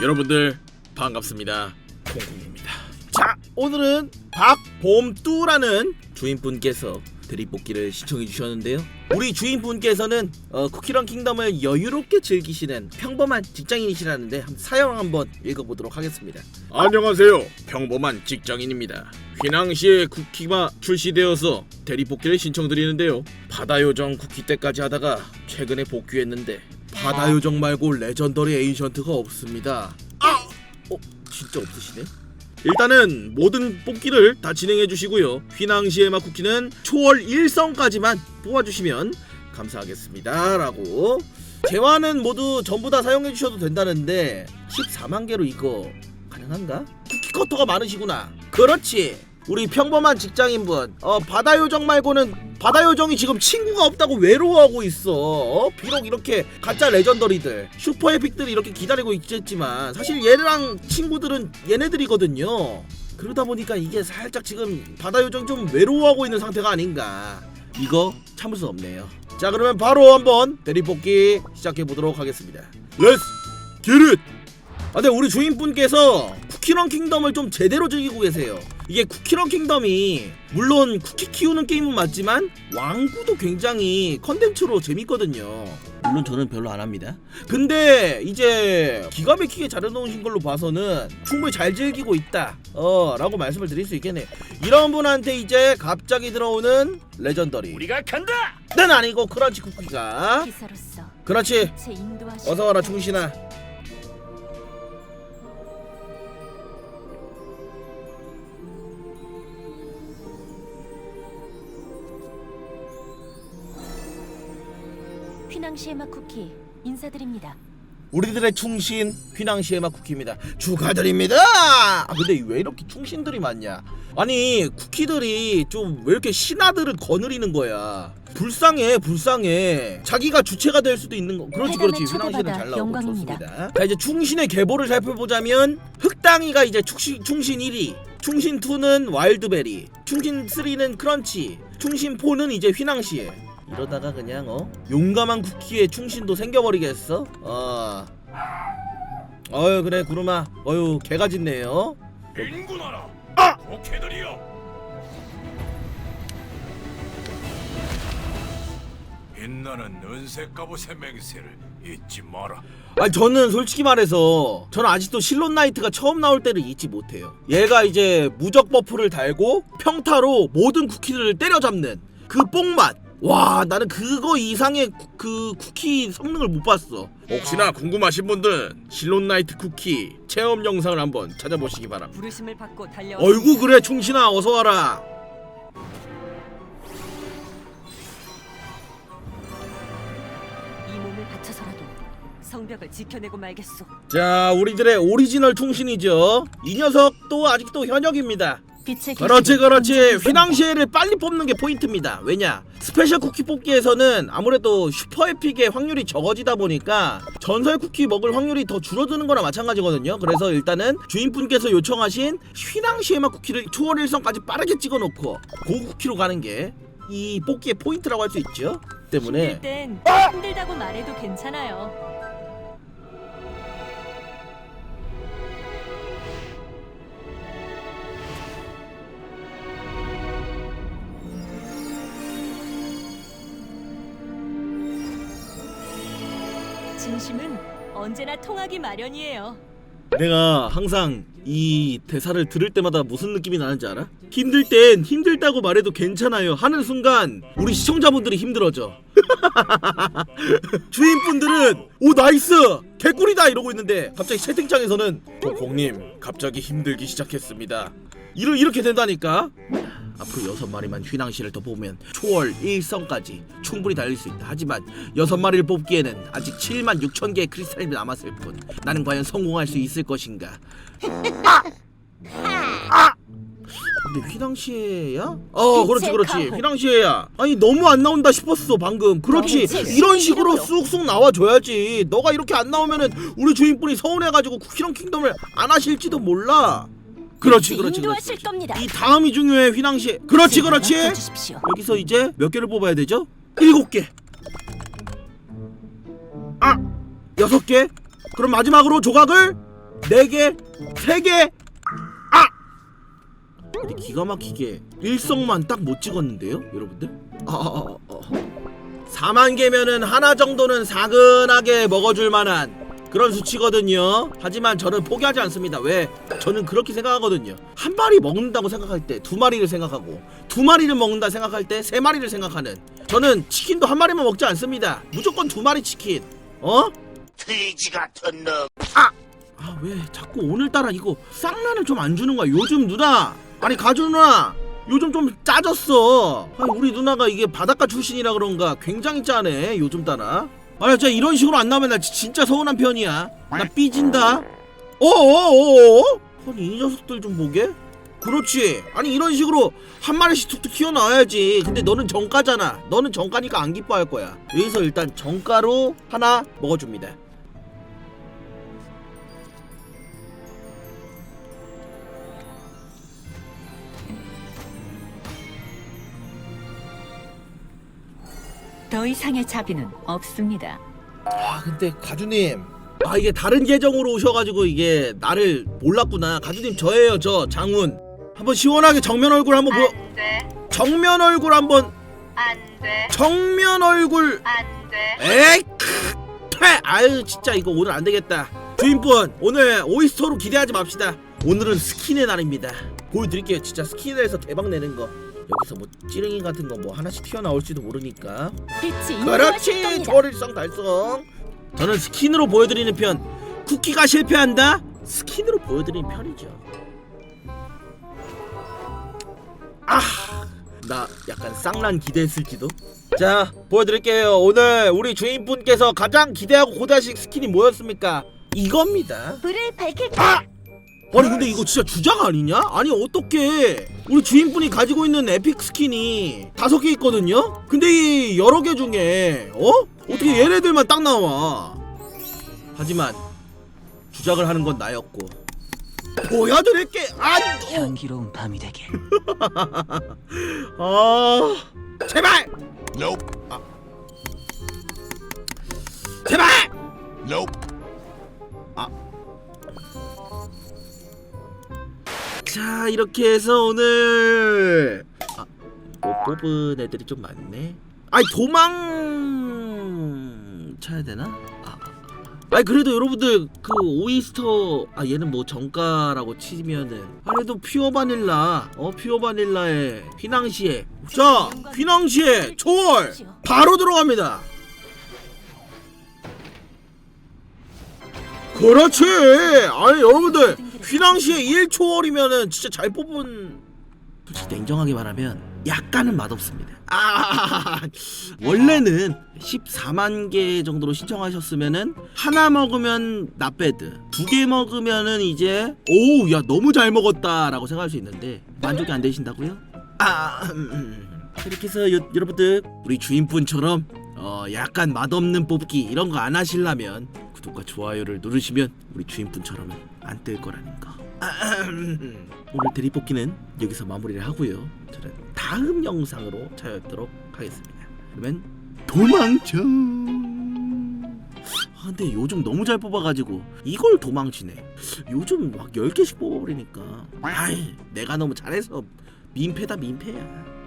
여러분들 반갑습니다. 콩콩입니다. 자, 오늘은 박봄뚜라는 주인분께서 대리뽑기를 신청해 주셨는데요. 우리 주인분께서는 어, 쿠키런 킹덤을 여유롭게 즐기시는 평범한 직장인이시라는데 사연 한번 읽어보도록 하겠습니다. 안녕하세요. 평범한 직장인입니다. 휘낭시에 쿠키가 출시되어서 대리뽑기를 신청드리는데요. 바다 요정 쿠키 때까지 하다가 최근에 복귀했는데 바다 요정 말고 레전더리 에이션트가 없습니다. 아! 어? 진짜 없으시네? 일단은 모든 뽑기를 다 진행해 주시고요. 휘낭시에마 쿠키는 초월 1성까지만 뽑아 주시면 감사하겠습니다. 라고 재화는 모두 전부 다 사용해 주셔도 된다는데 14만 개로 이거 가능한가? 쿠키 커터가 많으시구나. 그렇지. 우리 평범한 직장인분 어 바다 요정 말고는 바다 요정이 지금 친구가 없다고 외로워하고 있어. 어? 비록 이렇게 가짜 레전더리들 슈퍼 에픽들이 이렇게 기다리고 있겠지만 사실 얘랑 친구들은 얘네들이거든요. 그러다 보니까 이게 살짝 지금 바다 요정이 좀 외로워하고 있는 상태가 아닌가. 이거 참을 수 없네요. 자 그러면 바로 한번 대리뽑기 시작해 보도록 하겠습니다. 렛츠 기릿 아, 근데 우리 주인분께서 쿠키런 킹덤을 좀 제대로 즐기고 계세요. 이게 쿠키런 킹덤이 물론 쿠키 키우는 게임은 맞지만 왕구도 굉장히 컨텐츠로 재밌거든요. 물론 저는 별로 안 합니다. 근데 이제 기가 막히게 잘 해놓으신 걸로 봐서는 충분히 잘 즐기고 있다. 어, 라고 말씀을 드릴 수 있겠네요. 이런 분한테 이제 갑자기 들어오는 레전더리. 우리가 간다. 는 아니고 크런치 쿠키가. 기사로서 그렇지. 제 인도하시 어서 와라 충신아. 휘낭시에마 쿠키 인사드립니다. 우리들의 충신 휘낭시에마 쿠키입니다. 축하드립니다. 아, 근데 왜 이렇게 충신들이 많냐? 아니 쿠키들이 좀 왜 이렇게 신하들을 거느리는 거야? 불쌍해, 불쌍해. 자기가 주체가 될 수도 있는 거. 그렇지, 그렇지. 휘낭시는 잘 나오고 영광입니다. 좋습니다. 자 이제 충신의 계보를 살펴보자면 흑당이가 이제 충신 충신 1위, 충신 2는 와일드베리, 충신 3는 크런치, 충신 4는 이제 휘낭시에. 이러다가 그냥 어 용감한 쿠키의 충신도 생겨버리겠어? 어. 어유 그래 구름아. 어유 개가 짖네요. 인구나라. 아! 오케들이여. 빛나는 은색 갑옷의 맹세를 잊지 마라. 아니 저는 솔직히 말해서 저는 아직도 실론 나이트가 처음 나올 때를 잊지 못해요. 얘가 이제 무적 버프를 달고 평타로 모든 쿠키들을 때려잡는 그 뽕맛. 와 나는 그거 이상의 쿠, 그 쿠키 성능을 못 봤어. 혹시나 궁금하신 분들은 실론 나이트 쿠키 체험 영상을 한번 찾아보시기 바랍니다. 부르심을 받고 달려. 어이구 그래 충신아 어서 와라. 이 몸을 바쳐서라도 성벽을 지켜내고 말겠소. 자 우리들의 오리지널 충신이죠. 이 녀석도 아직도 현역입니다. 빛의 그렇지 그렇지. 휘낭시에를 빨리 뽑는 게 포인트입니다. 왜냐? 스페셜 쿠키 뽑기에서는 아무래도 슈퍼 에픽의 확률이 적어지다 보니까 전설 쿠키 먹을 확률이 더 줄어드는 거나 마찬가지거든요. 그래서 일단은 주인분께서 요청하신 휘낭시에만 쿠키를 초월 1성까지 빠르게 찍어놓고 고 쿠키로 가는 게 이 뽑기의 포인트라고 할 수 있죠? 때문에 힘들 땐 힘들다고 말해도 괜찮아요. 진심은 언제나 통하기 마련이에요. 내가 항상 이 대사를 들을 때마다 무슨 느낌이 나는지 알아? 힘들 땐 힘들다고 말해도 괜찮아요. 하는 순간 우리 시청자분들이 힘들어져. 주인분들은 오 나이스! 개꿀이다! 이러고 있는데 갑자기 채팅창에서는 공님 갑자기 힘들기 시작했습니다. 이러, 이렇게 된다니까 앞으로 여섯 마리만 휘낭시를 더 뽑으면 초월 1성까지 충분히 달릴 수 있다. 하지만 여섯 마리를 뽑기에는 아직 7만 6천 개의 크리스탈이 남았을 뿐. 나는 과연 성공할 수 있을 것인가? 근데 휘낭시에야? 어, 그렇지, 그렇지. 휘낭시에야. 아니 너무 안 나온다 싶었어 방금. 그렇지. 이런 식으로 재밌어. 쑥쑥 나와줘야지. 너가 이렇게 안 나오면은 우리 주인분이 서운해가지고 쿠키런 킹덤을 안 하실지도 몰라. 그렇지, 그렇지, 그렇지. 인도하실 겁니다. 이 다음이 중요해 휘낭시. 그렇지, 그렇지. 맡겨주십시오. 여기서 이제 몇 개를 뽑아야 되죠? 일곱 개. 아, 여섯 개. 그럼 마지막으로 조각을 4개, 3개, 아! 근데 기가 막히게 일성만 딱 못 찍었는데요, 여러분들? 아, 아, 아, 아. 4만 개면은 하나 정도는 사근하게 먹어줄 만한 그런 수치거든요. 하지만 저는 포기하지 않습니다. 왜? 저는 그렇게 생각하거든요. 한 마리 먹는다고 생각할 때 두 마리를 생각하고 두 마리를 먹는다 생각할 때 세 마리를 생각하는 저는 치킨도 한 마리만 먹지 않습니다. 무조건 두 마리 치킨. 어? 돼지 같은 놈. 아왜 자꾸 오늘따라 이거 쌍란을 좀 안 주는 거야 요즘 누나 아니 가주 누나 요즘 좀 짜졌어 아니 우리 누나가 이게 바닷가 출신이라 그런가 굉장히 짜네 요즘 따라 아니 진짜 이런 식으로 안 나오면 나 지- 진짜 서운한 편이야. 나 삐진다. 어어어어 아니 이 녀석들 좀 보게? 그렇지. 아니 이런 식으로 한 마리씩 툭툭 키워놔야지. 근데 너는 정가잖아. 너는 정가니까 안 기뻐할 거야. 여기서 일단 정가로 하나 먹어줍니다 더 이상의 자비는 없습니다. 아 근데 가주님 아 이게 다른 계정으로 오셔가지고 이게 나를 몰랐구나. 가주님 저예요 저 장훈. 한번 시원하게 정면 얼굴 한번 보여 돼, 정면 얼굴 한번. 안 돼, 정면 얼굴. 안 돼. 에이 크, 퇴! 아유 진짜 이거 오늘 안 되겠다. 주인분 오늘 오이스터로 기대하지 맙시다. 오늘은 스킨의 날입니다. 보여드릴게요. 진짜 스킨에 대해서 대박 내는 거 여기서 뭐 찌릉이 같은 거 뭐 하나씩 튀어나올지도 모르니까. 그렇지 겁니다. 초월일성 달성. 저는 스킨으로 보여드리는 편 쿠키가 실패한다? 스킨으로 보여드리는 편이죠. 아나 약간 쌍란 기대했을지도. 자 보여드릴게요. 오늘 우리 주인분께서 가장 기대하고 고대하신 스킨이 뭐였습니까? 이겁니다. 불을 밝힐 아! 아니 근데 이거 진짜 주작 아니냐? 아니 어떻게 우리 주인분이 가지고 있는 에픽 스킨이 다섯 개 있거든요? 근데 이 여러 개 중에 어? 어떻게 얘네들만 딱 나와 하지만 주작을 하는 건 나였고 보여드릴게 안 향기로운 밤이 되길. 아 제발 Nope. 제발 Nope. 자 이렇게 해서 오늘 아, 못 뽑은 애들이 좀 많네. 아니 도망 쳐야 되나? 아, 아니 그래도 여러분들 그 오이스터 아 얘는 뭐 정가라고 치면은 아래도 퓨어 바닐라 어 퓨어 바닐라의 휘낭시에 자 휘낭시에 초월 바로 들어갑니다. 그렇지! 아니 여러분들 휘낭시에 1초월이면은 진짜 잘 뽑은 솔직히 냉정하게 말하면 약간은 맛없습니다 아 원래는 14만 개 정도로 신청하셨으면은 하나 먹으면 나배드 두 개 먹으면은 이제 오우 야 너무 잘 먹었다라고 생각할 수 있는데 만족이 안 되신다고요? 아 음, 음. 이렇게 해서 여, 여러분들 우리 주인분처럼 어 약간 맛없는 뽑기 이런 거 안 하시려면 구독과 좋아요를 누르시면 우리 주인분처럼은 안 뜰 거라는 거. 아흠. 오늘 대리뽑기는 여기서 마무리를 하고요. 저는 다음 영상으로 찾아뵙도록 하겠습니다. 그러면 도망쳐. 아 근데 요즘 너무 잘 뽑아가지고 이걸 도망치네. 요즘 막 10개씩 뽑아버리니까 아이 내가 너무 잘해서 민폐다 민폐야.